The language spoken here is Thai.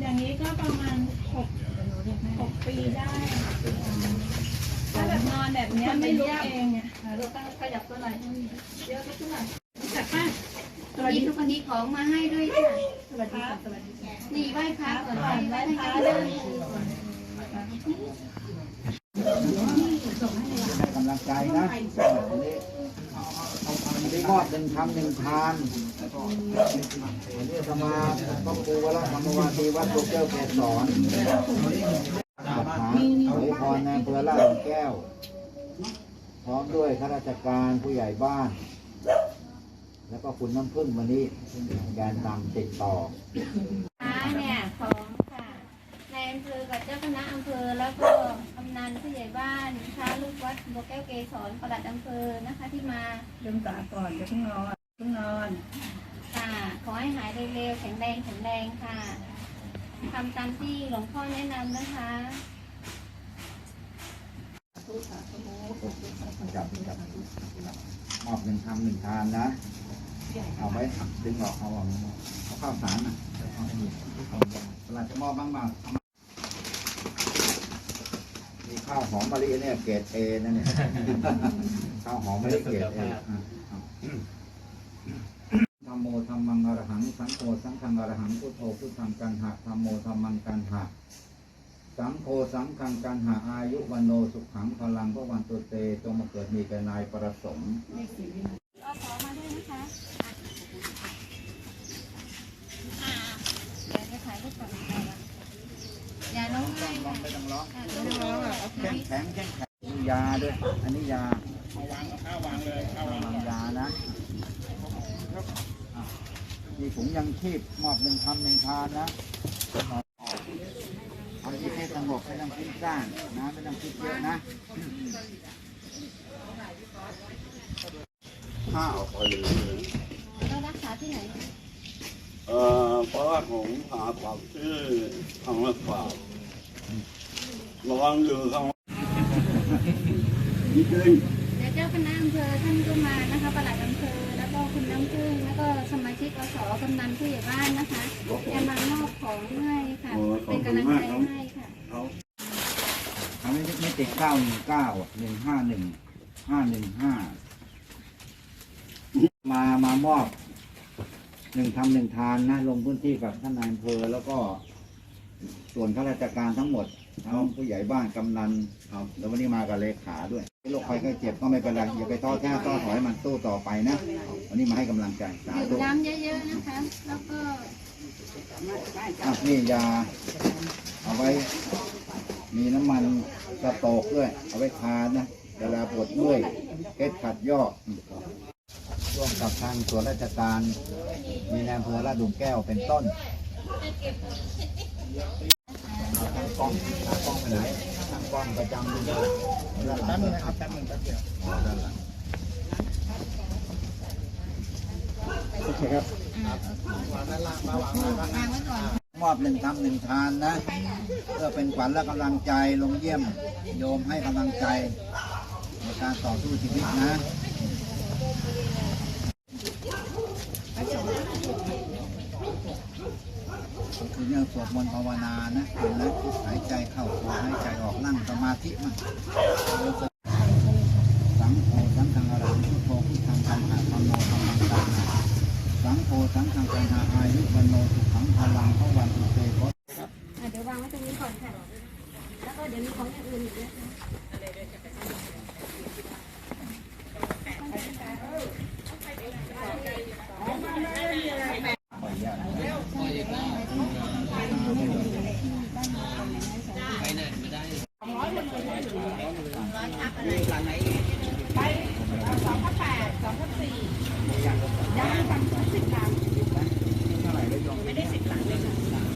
อย่างนี้ก็ประมาณหกหกปีได้ถ้าแบบนอนแบบเนี้ยไม่ลุกเองอะเราต้องขยับตัวไหล่ให้เยอะขึ้นหน่อยจัดป้าสวัสดีทุกคนนี้ของมาให้ด้วยค่ะสวัสดีค่ะสวัสดีค่ะนี่ไหว้พระก่อนไหว้พระเลยให้กำลังใจนะ มอบหนึ่งคำหนึ่งทานวันนี้สมาต้องปูวรธรรมวาทีวัดสุเจ้าเกศรอาภาอวยพรในอำเภอลาดหลุมแก้ว พร้อมด้วยข้าราชการผู้ใหญ่บ้าน แล้วก็คุณน้ำพึ่งวันนี้แกนนำติดต่อพระเนี่ยของค่ะในอำเภอกับเจ้าคณะอำเภอแล้วก็กำนันผู้ใหญ่บ้านพระ วัดบัวแก้วเกศรปลัดอำเภอนะคะที่มาลืมตาก่อนเดี๋ยวเพิ่งนอนเพิ่งนอนค่ะ ขอให้หายเร็วๆแข็งแรงแข็งแรงค่ะทำตามที่หลวงพ่อแนะนำนะคะจับจับมอบหนึ่งคำหนึ่งทานนะ เอาไว้ดึงออกเอาออกเอาข้าวสารนะเอาให้ดีเอาเวลาจะมอบบ้างบ้างเอามา ข้าวหอมมะลิเนี่ยเกรดเอนะเนี่ย ข้าวหอมมะลิเกรดเอธรรมโมธรรมังอรหังสังโฆสังฆังอรหังพุทโธพุทธังกันหะธรรมโมธรรมังกันหะสังโฆสังฆังกันหาอายุวันโนสุขังพลังพระวันตุเตจงมาเกิดมีแก่นายประสงค์เอาขอมาด้วยนะคะอ่าเดี๋ยวจะถ่ายรูปก่อนนะคะ อย่าร้องไห้ร้อค่ะไม่ต้องร้องอะเดี๋ยวจะร้องอะแข็งแข็งแข็งแข็งยาด้วย อันนี้ยาเอาวางข้าววางเลยข้าววางยานะอะมีถุงยังชีพมอบหนึ่งคำหนึ่งทานนะเอาที่ให้สงบไม่ต้องคิดสร้างนะไม่ต้องคิดเยอะนะข้าวไปเลยเรารักษาที่ไหน เอ่อเพราะว่าผมหาความชื่อทางรักษา ระวังอยู่ทางนิดนึงเดี๋ยวเจ้าคณะอำเภอท่านก็มานะคะปลัดอำเภอแล้วก็คุณน้ำพึ่งแล้วก็สมาชิกอสกำนันผู้ใหญ่บ้านนะคะจะมามอบของให้ค่ะ เป็นกำลังใจให้ค่ะเขาทำให้ไม่ติดเก้าหนึ่งเก้าหนึ่งห้าหนึ่งห้าหนึ่งห้ามามามอบหนึ่งทำหนึ่งทานนะลงพื้นที่กับท่านนายอำเภอแล้วก็ส่วนข้าราชการทั้งหมด ทั้งผู้ใหญ่บ้านกำนันครับแล้ววันนี้มากับเลขาด้วยโรคภัยไข้เจ็บก็ไม่เป็นไรอย่าไปท้อแท้ท้อถอยมันตู้ต่อไปนะ วันนี้มาให้กำลังใจสาดื่มธุน้ำเยอะๆนะคะ แล้วก็อะนี่ยาเอาไว้ มีน้ำมันสโตกด้วย เอาไว้ทานนะเวลาปวดเมื่อยเอ็ดขัดยอกร่วมกับทางส่วนราชการ มีในอำเภอลาดหลุมแก้วเป็นต้นตั้ง กล้องตั้งกล้องไปไหนตั้งกล้องประจำดูด้านหลังนะครับแป๊บนึงแป๊บเดียวด้านหลังโอเคครับวางไว้ก่อนมอบหนึ่งคำหนึ่งทานนะ เพื่อเป็นขวัญและกำลังใจลงเยี่ยม โยมให้กำลังใจในการต่อสู้ชีวิตนะ คือ เราสวดมนต์ภาวนานะทำนะหายใจเข้าตัวหายใจออกนั่งสมาธิมันสังโฆสังฆังอรังพุทโธพุทธังธรรมะธรรมโมธรรมังสังฆังสังโฆสังฆังกันหาอายุวันโนสุขังพลังพระวันตุเตโพอะเดี๋ยววางไว้ตรงนี้ก่อนค่ะ แล้วก็เดี๋ยวมีของอย่างอื่นอีกนะคะ ย่างสั่งสิบบ